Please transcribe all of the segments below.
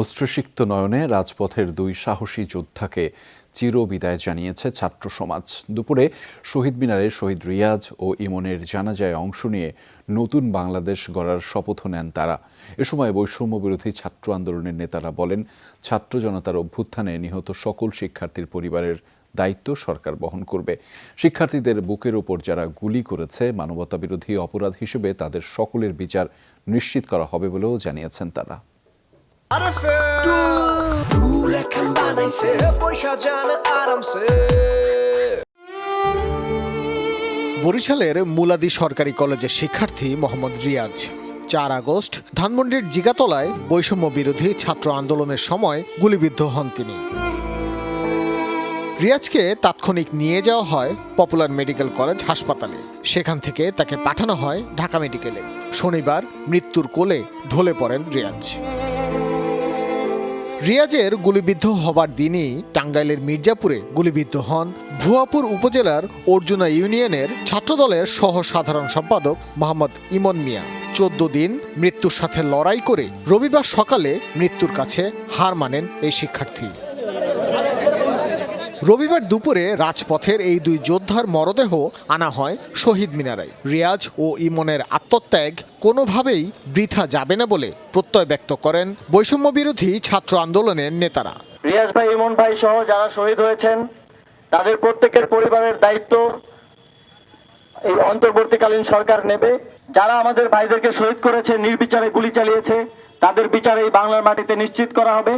অশ্রুসিক্ত নয়নে রাজপথের দুই সাহসী যোদ্ধাকে চির বিদায় জানিয়েছে ছাত্র সমাজ। দুপুরে শহীদ মিনারে শহীদ রিয়াজ ও ইমনের জানাজায় অংশ নিয়ে নতুন বাংলাদেশ গড়ার শপথ নেন তারা। এ সময় বৈষম্য বিরোধী ছাত্র আন্দোলনের নেতারা বলেন, ছাত্র জনতার অভ্যুত্থানে নিহত সকল শিক্ষার্থীর পরিবারের দায়িত্ব সরকার বহন করবে। শিক্ষার্থীদের বুকের ওপর যারা গুলি করেছে মানবতা বিরোধী অপরাধ হিসেবে তাদের সকলের বিচার নিশ্চিত করা হবে বলেও জানিয়েছেন তারা। বরিশালের মুলাদি সরকারি কলেজের শিক্ষার্থী মোহাম্মদ রিয়াজ। চার আগস্ট ধানমন্ডির জিগাতলায় বৈষম্য বিরোধী ছাত্র আন্দোলনের সময় গুলিবিদ্ধ হন তিনি। রিয়াজকে তাৎক্ষণিক নিয়ে যাওয়া হয় পপুলার মেডিকেল কলেজ হাসপাতালে। সেখান থেকে তাকে পাঠানো হয় ঢাকা মেডিকেলে। শনিবার মৃত্যুর কোলে ঢলে পড়েন রিয়াজ। রিয়াজের গুলিবিদ্ধ হবার দিনই টাঙ্গাইলের মির্জাপুরে গুলিবিদ্ধ হন ভুয়াপুর উপজেলার অর্জুনা ইউনিয়নের ছাত্রদলের সহ সাধারণ সম্পাদক মোহাম্মদ ইমন মিয়া। চোদ্দ দিন মৃত্যুর সাথে লড়াই করে রবিবার সকালে মৃত্যুর কাছে হার মানেন এই শিক্ষার্থী। রবিবার দুপুরে রাজপথের এই দুই যোদ্ধার মরদেহ আনা হয় শহীদ মিনারায় রিয়াজ ও ইমনের আত্মত্যাগ কোনোভাবেই বৃথা যাবে না বলে প্রত্যয় ব্যক্ত করেন বৈষম্য বিরোধী ছাত্র আন্দোলনের নেতারা। রিয়াজ ভাই, ইমন ভাই সহ যারা শহীদ হয়েছেন, তাদের প্রত্যেকের পরিবারের দায়িত্ব এই অন্তর্বর্তীকালীন সরকার নেবে। যারা আমাদের ভাইদেরকে শহীদ করেছে, নির্বিচারে গুলি চালিয়েছে, তাদের বিচার এই বাংলার মাটিতে নিশ্চিত করা হবে।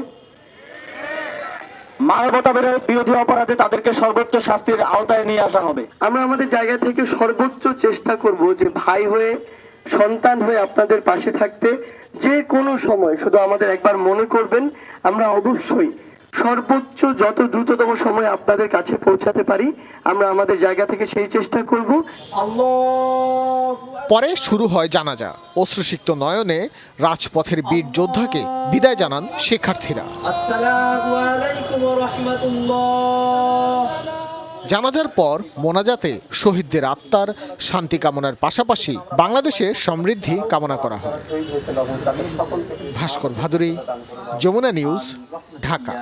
মানবতা বিরোধী অপরাধে তাদেরকে সর্বোচ্চ শাস্তির আওতায় নিয়ে আসা হবে। আমরা আমাদের জায়গা থেকে সর্বোচ্চ চেষ্টা করব যে ভাই হয়ে সন্তান হয়ে আপনাদের পাশে থাকতে। যে কোনো সময় শুধু আমাদের একবার মনে করবেন আমরা অবশ্যই সর্বোচ্চ যত দ্রুততম সময় আপনাদের কাছে পৌঁছাতে পারি আমরা আমাদের জায়গা থেকে সেই চেষ্টা করব। পরে শুরু হয় জানাজা। অশ্রুসিক্ত নয়নে রাজপথের বীর যোদ্ধাকে বিদায় জানান শিক্ষার্থীরা। জানাজার পর মোনাজাতে শহীদদের আত্মার শান্তি কামনার পাশাপাশি বাংলাদেশে সমৃদ্ধি কামনা করা হয়। ভাস্কর ভাদুরী, যমুনা নিউজ, ঢাকা।